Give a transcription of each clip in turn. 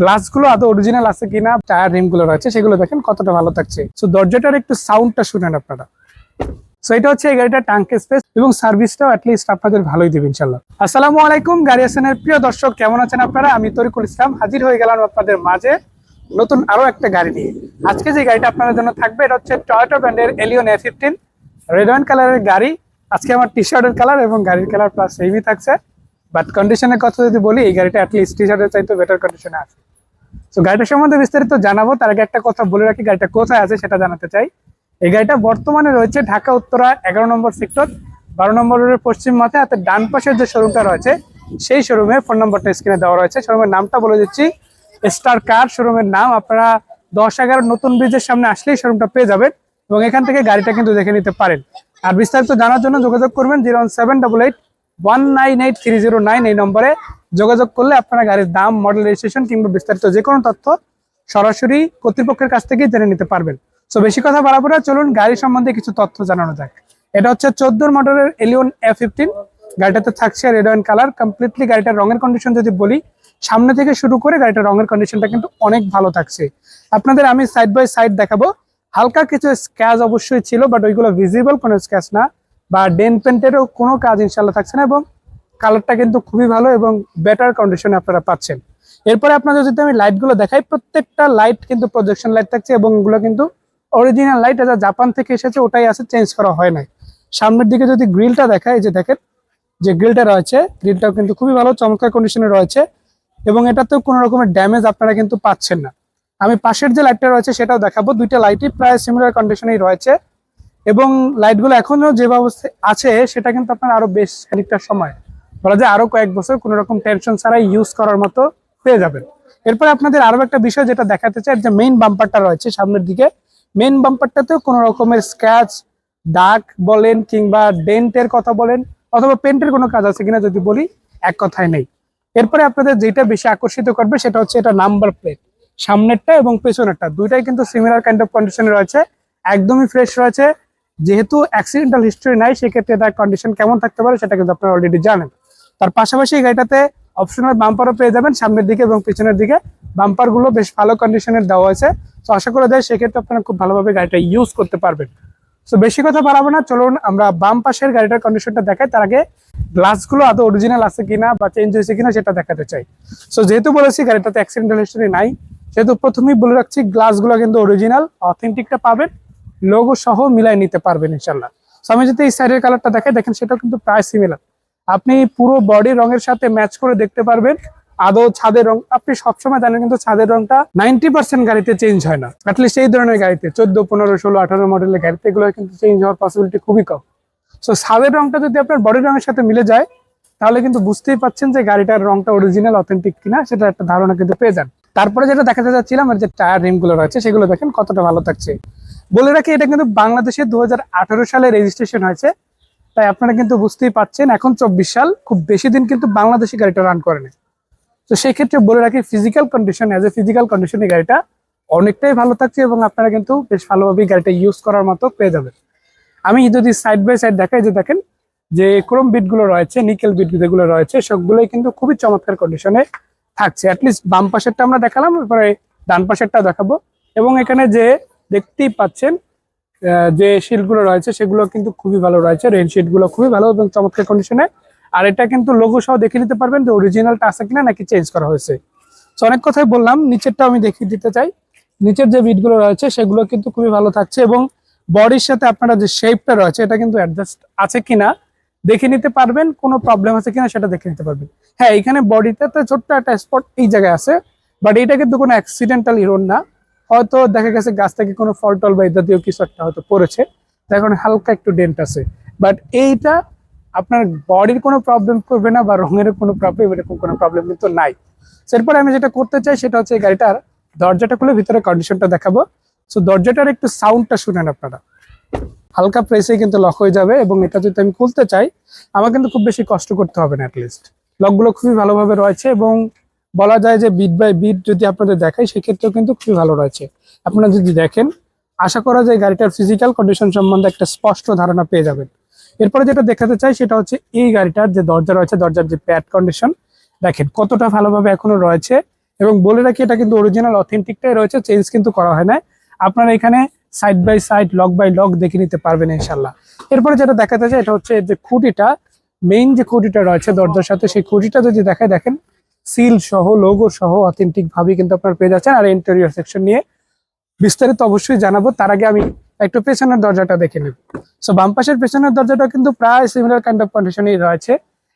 গ্লাসগুলো আদৌ অরিজিনাল আছে কিনা, টায়ার রিমগুলো রয়েছে, সেগুলো দেখেন কতটা ভালো থাকছে। সো দরজাটার একটু সাউন্ডটা শুনেন আপনারা। সো এটা হচ্ছে এই গাড়িটার টাঙ্ক স্পেস এবং সার্ভিসটাও অ্যাটলিস্ট আপনাদের ভালোই দেবে ইনশাল্লাহ আসসালামু আলাইকুম, গাড়ি আসেনের প্রিয় দর্শক, কেমন আছেন আপনারা? আমি তরিকুল ইসলাম, হাজির হয়ে গেলাম আপনাদের মাঝে নতুন আরও একটা গাড়ি নিয়ে। আজকে যে গাড়িটা আপনাদের জন্য থাকবে, এটা হচ্ছে টয়োটা ব্র্যান্ডের Allion A fifteen red wine কালারের গাড়ি। আজকে আমার টি শার্টের কালার এবং গাড়ির কালার প্লাস সেমই থাকছে। বাট কন্ডিশনের কথা যদি বলি, এই গাড়িটা অ্যাটলিস্ট টি শার্টের চাইতে বেটার কন্ডিশনে আছে। তো গাড়িটা সম্বন্ধে বিস্তারিত জানাব। তার আগে একটা কথা বলে রাখি, গাড়িটা কোথায় আছে সেটা জানাতে চাই। এই গাড়িটা বর্তমানে রয়েছে ঢাকা, উত্তরা, এগারো নম্বর সেক্টর, বারো নম্বর রোডের পশ্চিম মাথায় হাতে ডান পাশের যে শোরুমটা রয়েছে, সেই শোরুমে ফোন নম্বরটা স্ক্রিনে দেওয়া রয়েছে। শোরুমের নামটা বলে দিচ্ছি স্টার কার শোরুমের নাম। আপনারা দশ এগারো নতুন ব্রিজের সামনে আসলেই শোরুমটা পেয়ে যাবেন এবং এখান থেকে গাড়িটা কিন্তু দেখে নিতে পারেন। আর বিস্তারিত জানার জন্য যোগাযোগ করবেন zero seven double eight one nine three zero nine এই নম্বরে যোগাযোগ করলে আপনারা গাড়ির দাম মডেল রেজিস্ট্রেশন কিংবা বিস্তারিত যে কোনো তথ্য সরাসরি কর্তৃপক্ষের কাছ থেকে জেনে নিতে পারবেন। তো বেশি কথা বাড়াবো না, চলুন গাড়ি সম্বন্ধে কিছু তথ্য জানানো যাক। এটা হচ্ছে চোদ্দোর মডেলের এলিয়ন এ ফিফটিন গাড়িটাতে থাকছে রেড ওয়াইন কালার কমপ্লিটলি গাড়িটার রঙের কন্ডিশন যদি বলি, সামনে থেকে শুরু করে গাড়িটার রঙের কন্ডিশনটা কিন্তু অনেক ভালো থাকছে। আপনাদের আমি সাইড বাই সাইড দেখাবো। হালকা কিছু স্ক্যাচ অবশ্যই ছিল বাট ওইগুলো ভিজিবল কোনো স্ক্যাচ না। বা ডেন পেন্টেরও কোনো কাজ ইনশাল্লাহ থাকছে না এবং কালারটা কিন্তু খুবই ভালো এবং বেটার কন্ডিশনে আপনারা পাচ্ছেন। এরপরে আপনাদের যদি আমি লাইটগুলো দেখাই, প্রত্যেকটা লাইট কিন্তু প্রজেকশন লাইট থাকছে এবং এগুলো কিন্তু অরিজিনাল লাইট এটা জাপান থেকে এসেছে ওটাই আছে চেঞ্জ করা হয় নাই। সামনের দিকে যদি গ্রিলটা দেখায় যে দেখেন, যে গ্রিলটা রয়েছে গ্রিলটাও কিন্তু খুবই ভালো, চমৎকার কন্ডিশনে রয়েছে এবং এটাতেও কোনো রকমের ড্যামেজ আপনারা কিন্তু পাচ্ছেন না। আমি পাশের যে লাইটটা রয়েছে সেটাও দেখাবো। দুইটা লাইটই প্রায় সিমিলার কন্ডিশনেই রয়েছে। এবং লাইটগুলো এখনও যে অবস্থায় আছে, সেটা কিন্তু আপনার আরও বেশ খানিকটা সময়। বলা যায় আরও কয়েক বছর কোনো রকম টেনশন ছাড়াই ইউজ করার মতো পেয়ে যাবেন এরপরে আপনাদের আরও একটা বিষয় যেটা দেখাতে চাই, যে মেইন বাম্পারটা রয়েছে সামনের দিকে। মেইন বাম্পারটাতেও কোনো রকমের স্ক্র্যাচ দাগ বলেন কিংবা ডেন্টের কথা বলেন, অথবা পেন্টের কোনো কাজ আছে কিনা যদি বলি, এক কথায় নেই। এরপরে আপনাদের যেটা বেশি আকর্ষিত করবে, সেটা হচ্ছে এটা নাম্বার প্লেট সামনেরটা এবং পেছনেরটা, দুইটাই কিন্তু সিমিলার কাইন্ড অফ কন্ডিশনে রয়েছে, একদমই ফ্রেশ রয়েছে। যেহেতু অ্যাক্সিডেন্টাল হিস্ট্রি নাই, সেক্ষেত্রে তার কন্ডিশন কেমন থাকতে পারে সেটা কিন্তু আপনারা অলরেডি জানেন। তার পাশাপাশি গাড়িটাতে অপশনাল বাম্পারও পেয়ে যাবেন সামনের দিকে এবং পিছনের দিকে। বাম্পারগুলো বেশ ভালো কন্ডিশনের দেওয়া হয়েছে। তো আশা করা যায় সেক্ষেত্রে আপনারা খুব ভালোভাবে গাড়িটা ইউজ করতে পারবেন। তো বেশি কথা বাড়াবো না, চলুন আমরা বাম পাশের গাড়িটার কন্ডিশনটা দেখাই। তার আগে গ্লাসগুলো আদৌ অরিজিনাল আছে কিনা বা চেঞ্জ হয়েছে কিনা সেটা দেখাতে চাই। সো যেহেতু বলেছি গাড়িটাতে অ্যাক্সিডেন্টাল হিস্টরি নাই, সেহেতু প্রথমেই বলে রাখছি গ্লাসগুলো কিন্তু অরিজিনাল অথেন্টিকটা পাবেন। লোগো সহ মিলাই নিতে পারবেন ইনশাল্লাহ আমি যদি এই সাইডের কালারটা দেখাই, দেখেন সেটাও কিন্তু প্রায় সিমিলার আপনি পুরো বডি রঙের সাথে ম্যাচ করে দেখতে পারবেন, আদৌ ছাদের রং, আপনি সবসময় জানেন কিন্তু ছাদের রংটা নাইনটি পার্সেন্ট গাড়িতে চেঞ্জ হয় না। অ্যাটলিস্ট এই ধরনের গাড়িতে, চোদ্দ, পনেরো, ষোলো, আঠারো মডেলের গাড়িতে এগুলো কিন্তু চেঞ্জ হওয়ার পসিবিলিটি খুবই কম। সো ছাদের রংটা যদি আপনার বডি রঙের সাথে মিলে যায়, তাহলে কিন্তু বুঝতেই পাচ্ছেন যে গাড়িটার রংটা অরিজিনাল অথেন্টিক কিনা, সেটা একটা ধারণা কিন্তু পেয়ে যান। তারপরে যেটা দেখাতে যাচ্ছিলাম আর যে টায়ার রিমগুলো রয়েছে, সেগুলো দেখেন কতটা ভালো থাকছে। বলে রাখি, এটা কিন্তু বাংলাদেশে দু হাজার আঠারো সালে রেজিস্ট্রেশন হয়েছে। তাই আপনারা কিন্তু বুঝতেই পাচ্ছেন, এখন চব্বিশ সাল, খুব বেশি দিন কিন্তু বাংলাদেশি গাড়িটা রান করে না তো সেই ক্ষেত্রে বলে রাখি physical condition as a physical condition কন্ডিশনে গাড়িটা অনেকটাই ভালো থাকছে এবং আপনারা কিন্তু বেশ ভালোভাবে গাড়িটা ইউজ করার মতো পেয়ে যাবেন। আমি যদি সাইড বাই সাইড দেখাই, যে দেখেন, যে ক্রোম বিটগুলো রয়েছে নিকেল বিট যেগুলো রয়েছে, সবগুলোই কিন্তু খুবই চমৎকার কন্ডিশনে থাকছে। অ্যাটলিস্ট বাম পাশেরটা আমরা দেখালাম, এরপরে ডান পাশেরটা দেখাবো। এবং এখানে যে দেখতেই পাচ্ছেন যে শিটগুলো রয়েছে সেগুলো কিন্তু খুবই ভালো রয়েছে রেনগুলো খুবই ভালো এবং চমৎকার কন্ডিশনে আর এটা কিন্তু লোগো সহ দেখে নিতে পারবেন যে অরিজিনালটা আছে কিনা নাকি চেঞ্জ করা হয়েছে। অনেক কথাই বললাম, নিচেরটা আমি দেখিয়ে দিতে চাই। নিচের যে বিটগুলো রয়েছে সেগুলো কিন্তু খুবই ভালো থাকছে এবং বডির সাথে আপনারা যে শেপটা রয়েছে এটা কিন্তু অ্যাডজাস্ট আছে কিনা দেখে নিতে পারবেন, কোনো প্রবলেম আছে কিনা সেটা দেখে নিতে পারবেন। হ্যাঁ এখানে বডিটাতে ছোট্ট একটা স্পট এই জায়গায় আছে বাট এটা কিন্তু কোনো অ্যাক্সিডেন্টাল ইরোন না। হয়তো দেখা গেছে গাছ থেকে কোনো ফল টল বা ইত্যাদিও কিছু একটা হয়তো পড়েছে, তার হালকা একটু ডেন্ট আছে। বাট এইটা আপনার বডির কোনো প্রবলেম করবে না বা রঙের কোনো প্রবলেম এরকম কোনো প্রবলেম কিন্তু নাই। এরপরে আমি যেটা করতে চাই সেটা হচ্ছে গাড়িটার দরজাটা খুলে ভিতরে কন্ডিশনটা দেখাবো। সো দরজাটার একটু সাউন্ডটা শুনেন আপনারা। হালকা প্রেসে কিন্তু লক হয়ে যাবে এবং এটা যদি আমি খুলতে চাই, আমার কিন্তু খুব বেশি কষ্ট করতে হবে না অ্যাটলিস্ট লকগুলো খুবই ভালোভাবে রয়েছে এবং বলা যায় যে বিট বাই বিট যদি আপনাদের দেখাই, সেক্ষেত্রেও কিন্তু খুবই ভালো রয়েছে। আপনারা যদি দেখেন, আশা করা যায় গাড়িটার ফিজিক্যাল কন্ডিশন সম্বন্ধে একটা স্পষ্ট ধারণা পেয়ে যাবেন। এরপরে যেটা দেখাতে চাই, সেটা হচ্ছে এই গাড়িটার যে দরজা রয়েছে, দরজার যে প্যাড কন্ডিশন দেখেন কতটা ভালোভাবে এখনও রয়েছে। এবং বলে রাখি, এটা কিন্তু অরিজিনাল অথেন্টিকটাই রয়েছে চেঞ্জ কিন্তু করা হয় না আপনারা এখানে side by side lock by lock দেখে নিতে পারবেন ইনশাল্লাহ এরপরে যেটা দেখাতে চাই, এটা হচ্ছে যে খুঁটিটা মেইন যে খুঁটিটা রয়েছে দরজার সাথে, সেই খুঁটিটা যদি দেখায় দেখেন সিল সহ, লোগো সহ অথেন্টিক ভাবে কিন্তু আপনার পেয়ে যাচ্ছেন। আর ইন্টেরিয়র সেকশন নিয়ে বিস্তারিত অবশ্যই জানাব। তার আগে আমি একটু পেছনের দরজাটা দেখে নেব। সো বাম পাশের পেছনের দরজাটা কিন্তু প্রায় সিমিলার কাইন্ড অফ কন্ডিশনই রয়েছে।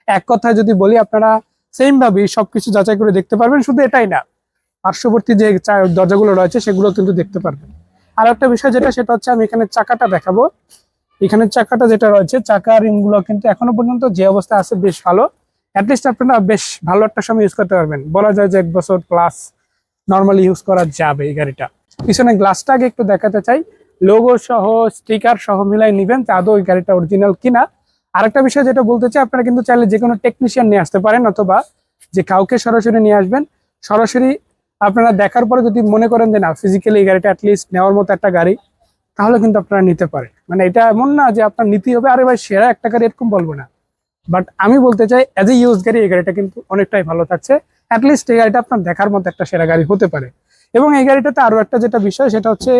এক কথায় যদি বলি, আপনারা সেম ভাবেই সবকিছু যাচাই করে দেখতে পারবেন। শুধু এটাই না, পার্শ্ববর্তী যে দরজাগুলো রয়েছে সেগুলো কিন্তু দেখতে পারবেন। আর একটা বিষয় যেটা, সেটা হচ্ছে আমি এখানে চাকাটা দেখাবো। এখানে চাকাটা যেটা রয়েছে, চাকা রিমগুলো কিন্তু এখনও পর্যন্ত যে অবস্থা আছে, বেশ ভালো। অ্যাটলিস্ট আপনারা বেশ ভালো একটা সময় ইউজ করতে পারবেন। বলা যায় যে এক বছর প্লাস নর্মালি ইউজ করা যাবে এই গাড়িটা। পিছনে গ্লাসটা আগে একটু দেখাতে চাই। লোগো সহ স্টিকার সহ মিলাই নিবেন যে আদৌ ওই গাড়িটা অরিজিনাল কিনা। আরেকটা বিষয় যেটা বলতে চাই, আপনারা কিন্তু চাইলে যে কোনো টেকনিশিয়ান নিয়ে আসতে পারেন অথবা যে কাউকে সরাসরি নিয়ে আসবেন। সরাসরি আপনারা দেখার পরে যদি মনে করেন যে না ফিজিক্যালি এই গাড়িটা অ্যাটলিস্ট নেওয়ার মতো একটা গাড়ি, তাহলে কিন্তু আপনারা নিতে পারেন। মানে এটা এমন না যে আপনার নিতেই হবে, আরে ভাই, সেরা একটা গাড়ি এরকম বলব না। বাট আমি বলতে চাই অ্যাজ এ ইউজ গাড়ি, এই গাড়িটা কিন্তু অনেকটাই ভালো থাকছে। অ্যাটলিস্ট এই গাড়িটা আপনার দেখার মতো একটা সেরা গাড়ি হতে পারে। এবং এই গাড়িটাতে আরও একটা যেটা বিষয়, সেটা হচ্ছে,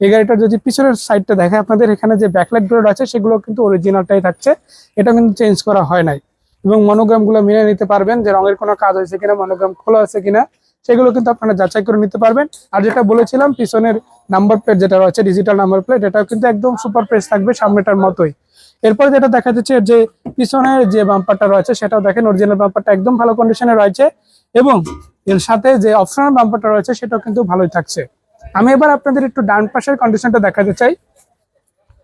এই গাড়িটার যদি পিছনের সাইডটা দেখে আপনাদের এখানে যে ব্যাকলাইটগুলো আছে, সেগুলো কিন্তু অরিজিনালটাই থাকছে। এটা কিন্তু চেঞ্জ করা হয় নাই। এবং মনোগ্রামগুলো মেনে নিতে পারবেন যে রঙের কোনো কাজ হয়েছে কিনা মনোগ্রাম খোলা আছে কিনা। সেগুলো কিন্তু আপনারা যাচাই করে নিতে পারবেন। আর যেটা বলেছিলাম, পিছনের নাম্বার প্লেট যেটা রয়েছে ডিজিটাল নাম্বার প্লেট এটাও কিন্তু একদম সুপার প্রেস থাকবে সামনেটার মতোই। এরপরে যেটা দেখা যাচ্ছে যে পিছনের যে বাম্পারটা রয়েছে, সেটাও দেখেন অরিজিনাল বাম্পারটা একদম ভালো কন্ডিশনে রয়েছে এবং এর সাথে যে অপশনাল বাম্পারটা রয়েছে, সেটাও কিন্তু ভালোই থাকছে। আমি এবার আপনাদের একটু ডান পাশের কন্ডিশনটা দেখাতে চাই।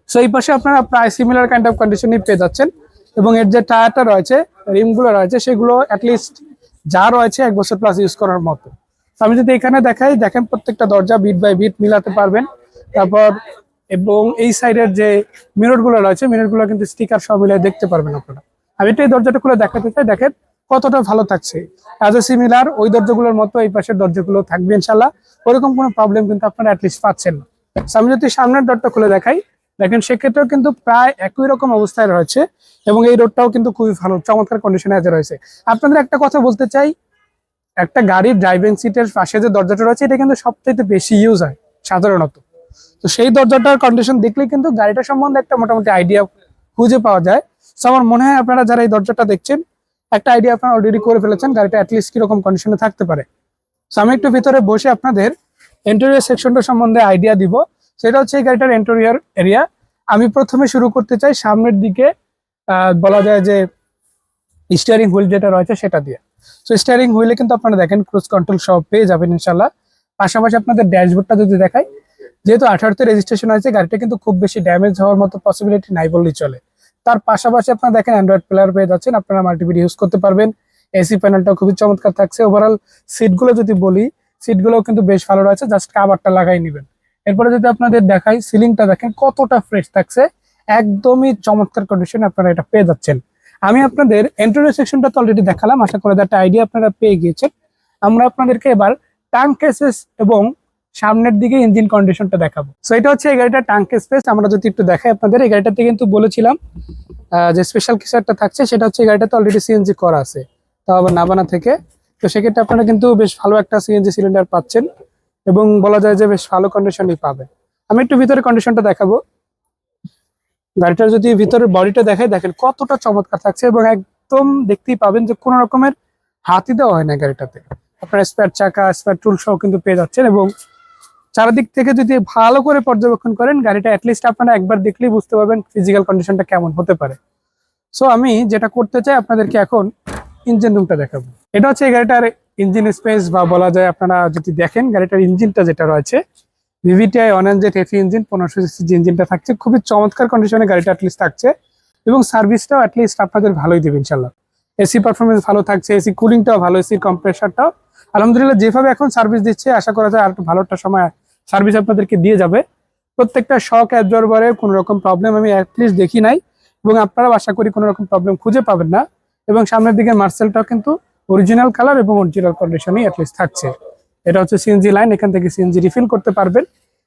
সো এই পাশে আপনারা প্রায় সিমিলার কাইন্ড অফ কন্ডিশনই পেয়ে যাচ্ছেন এবং এর যে টায়ারটা রয়েছে রিমগুলো রয়েছে, সেগুলো অ্যাটলিস্ট যা রয়েছে এক বছর প্লাস ইউজ করার মতো। আমি যদি এখানে দেখাই, দেখেন প্রত্যেকটা দরজা বিট বাই বিট মিলাতে পারবেন। তারপর এবং এই সাইডের যে মিররগুলো রয়েছে মিররগুলো কিন্তু স্টিকার সব মিলিয়ে দেখতে পারবেন আপনারা। আমি একটু এই দরজাটা খুলে দেখাতে চাই, দেখেন কতটা ভালো থাকছে। অ্যাজ এ সিমিলার ওই দরজাগুলোর মতো এই পাশের দরজাগুলো থাকবে ইনশাল্লাহ ওরকম কোনো প্রবলেম কিন্তু আপনারা অ্যাটলিস্ট পাচ্ছেন না। আমি যদি সামনের দরটা খুলে দেখাই দেখেন, সেক্ষেত্রেও কিন্তু প্রায় একই রকম অবস্থায় রয়েছে এবং এই রোডটাও কিন্তু খুবই ভালো, চমৎকার কন্ডিশনে আছে রয়েছে। আপনাদের একটা কথা বলতে চাই, একটা গাড়ির ড্রাইভিং সিটের পাশে যে দরজাটা রয়েছে, এটা কিন্তু সবথেকে বেশি ইউজ হয়, সাধারণত। তো সেই দরজাটার কন্ডিশন দেখলে কিন্তু গাড়িটা সম্বন্ধে একটা মোটামুটি আইডিয়া খুঁজে পাওয়া যায়। তো আমার মনে হয় আপনারা যারা এই দরজাটা দেখছেন, একটা আইডিয়া আপনারা অলরেডি করে ফেলেছেন, গাড়িটা অ্যাটলিস্ট কীরকম কন্ডিশনে থাকতে পারে। তো আমি একটু ভিতরে বসে আপনাদের ইন্টেরিয়র সেকশনটা সম্বন্ধে আইডিয়া দিব। সেটা হচ্ছে এই গাড়িটার ইন্টেরিয়র এরিয়া আমি প্রথমে শুরু করতে চাই সামনের দিকে বলা যায় যে স্টিয়ারিং হুইল যেটা রয়েছে সেটা দিয়ে। সো স্টিয়ারিং হুইলে কিন্তু আপনারা দেখেন ক্রুজ কন্ট্রোল সব পেয়ে যাবেন ইনশাল্লাহ পাশাপাশি আপনাদের ড্যাশবোর্ডটা যদি দেখাই, যেহেতু আঠারোতে রেজিস্ট্রেশন হয়েছে, গাড়িটা কিন্তু খুব বেশি ড্যামেজ হওয়ার মতো পসিবিলিটি নাই বললেই চলে। তার পাশাপাশি আপনারা দেখেন অ্যান্ড্রয়েড প্লেয়ার পেয়ে যাচ্ছেন, আপনারা মাল্টিমিডিয়া ইউজ করতে পারবেন। এসি প্যানেলটা খুবই চমৎকার থাকছে। ওভারঅল সিটগুলো যদি বলি সিটগুলো কিন্তু বেশ ভালো রয়েছে জাস্ট কাভারটা লাগাই নেবেন। এরপরে যদি আপনাদের দেখাই, সিলিংটা দেখেন কতটা ফ্রেশ থাকছে। একদমই চমৎকার কন্ডিশনে আপনারা এটা পেয়ে যাচ্ছেন। আমি আপনাদের এন্ট্রিও সেকশনটা তো অলরেডি দেখালাম, আশা করি একটা আইডিয়া আপনারা পেয়ে গিয়েছেন। আমরা আপনাদেরকে এবার টাঙ্ক কেসেস এবং সামনের দিকে ইঞ্জিন কন্ডিশনটা দেখাবো। সো এটা হচ্ছে এই গাড়িটা টাঙ্ক স্পেস আমরা যদি একটু দেখাই আপনাদের, এই গাড়িটাতে কিন্তু বলেছিলাম যে স্পেশাল কিছু একটা থাকছে, সেটা হচ্ছে এই গাড়িটাতে অলরেডি সিএনজি করা আছে। তাও আবার নাবানা থেকে। তো সেক্ষেত্রে আপনারা কিন্তু বেশ ভালো একটা সিএনজি সিলিন্ডার পাচ্ছেন। এবং বলা যায় যে বেশ ভালো কন্ডিশনই পাবেন আমি একটু ভিতরে কন্ডিশনটা দেখাবো। গাড়িটার যদি ভিতরে বডিটা দেখাই, দেখেন কতটা চমৎকার থাকছে এবং একদম দেখতেই পাবেন যে কোনো রকমের হাতি দেওয়া হয় না গাড়িটাতে। আপনার স্পেয়ার চাকা স্পেয়ার টুল সহ কিন্তু পেয়ে যাচ্ছেন এবং চারিদিক থেকে যদি ভালো করে পর্যবেক্ষণ করেন, গাড়িটা অ্যাটলিস্ট আপনারা একবার দেখলেই বুঝতে পারবেন ফিজিক্যাল কন্ডিশনটা কেমন হতে পারে। সো আমি যেটা করতে চাই, আপনাদেরকে এখন ইঞ্জিন রুমটা দেখাবো। এটা হচ্ছে এই গাড়িটার ইঞ্জিন স্পেস বা বলা যায় আপনারা যদি দেখেন গাড়িটার ইঞ্জিনটা যেটা রয়েছে, ভিভিটিআই জেড এফি ইঞ্জিন, পনেরোশো সিসি যে ইঞ্জিনটা থাকছে, খুবই চমৎকার কন্ডিশনে গাড়িটা অ্যাটলিস্ট থাকছে এবং সার্ভিসটাও অ্যাটলিস্ট আপনাদের ভালোই দেবে ইনশাল্লাহ এসি পারফরমেন্স ভালো থাকছে এসি কুলিংটাও ভালো এসি কম্প্রেসারটাও আলহামদুলিল্লাহ, যেভাবে এখন সার্ভিস দিচ্ছে, আশা করা যায় আর একটু ভালো একটা সময় সার্ভিস আপনাদেরকে দিয়ে যাবে। প্রত্যেকটা শক অ্যাবজর্ভারের কোনো রকম প্রবলেম আমি অ্যাটলিস্ট দেখি নাই এবং আপনারাও আশা করি কোনো রকম প্রবলেম খুঁজে পাবেন না। এবং সামনের দিকে মার্সেলটাও কিন্তু অরিজিনাল কালার এবং অরিজিনাল কন্ডিশনই অ্যাটলিস্ট থাকছে। এটা হচ্ছে সিএনজি লাইন এখান থেকে সিএনজি রিফিল করতে পারবেন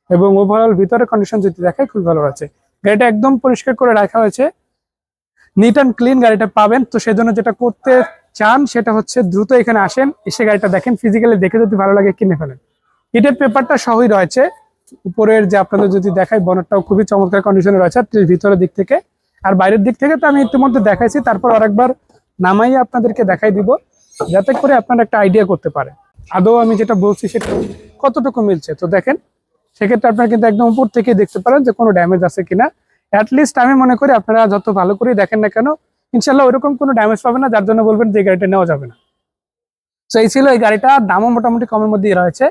এবং ওভারঅল ভিতরে কন্ডিশন যদি দেখায় খুব ভালো আছে গাড়িটা একদম পরিষ্কার করে রাখা হয়েছে। নিট অ্যান্ড ক্লিন গাড়িটা পাবেন। তো সেজন্য যেটা করতে চান, সেটা হচ্ছে দ্রুত এখানে আসেন, এসে গাড়িটা দেখেন। ফিজিক্যালি দেখে যদি ভালো লাগে, কিনে ফেলেন। হিটের পেপারটা সহই রয়েছে। উপরের যে আপনাদের যদি দেখাই বনেটটাও খুবই চমৎকার কন্ডিশনে রয়েছে। ভিতরের দিক থেকে, আর বাইরের দিক থেকে তো আমি ইতিমধ্যে দেখাইছি। তারপর আরেকবার নামাই আপনাদেরকে দেখাই দিব। যাতে করে আপনারা একটা আইডিয়া করতে পারেন। আদৌ আমি যেটা বলছি সেটা কতটুকু মিলছে? তো দেখেন, সেক্ষেত্রে আপনারা কিন্তু একদম উপর থেকে দেখতে পারেন যে কোনো ড্যামেজ আছে কিনা। অ্যাটলিস্ট আমি মনে করি আপনারা যত ভালো করে দেখেন না কেন ইনশাল্লাহ ওইরকম কোনো ড্যামেজ পাবে না, যার জন্য বলবেন যে গাড়িটা নেওয়া যাবে না। তো এই ছিল এই গাড়িটা দামও মোটামুটি কমের মধ্যেই রয়েছে।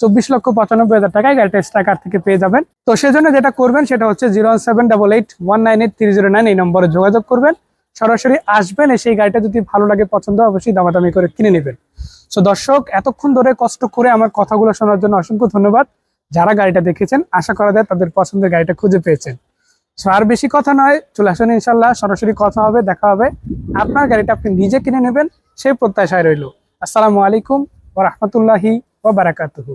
চব্বিশ লক্ষ পঁচানব্বই হাজার টাকায় গাড়িটা স্ট্রাকার থেকে পেয়ে যাবেন। তো সেজন্য যেটা করবেন সেটা হচ্ছে zero seven double eight one nine eight three zero nine এই নম্বরে যোগাযোগ করবেন। সরাসরি আসবেন, এসে এই গাড়িটা যদি ভালো লাগে, পছন্দ অবশ্যই দামাদামি করে কিনে নেবেন। সো দর্শক, এতক্ষণ ধরে কষ্ট করে আমার কথাগুলো শোনার জন্য অসংখ্য ধন্যবাদ। যারা গাড়িটা দেখেছেন, আশা করা যায় তাদের পছন্দের গাড়িটা খুঁজে পেয়েছেন। সো আর বেশি কথা নয়, চলে আসুন ইনশাল্লাহ সরাসরি কথা হবে, দেখা হবে। আপনার গাড়িটা আপনি নিজে কিনে নেবেন, সেই প্রত্যাশায় রইল। আসসালামু আলাইকুম ও রহমতুল্লাহি ও বারাকাতুহু।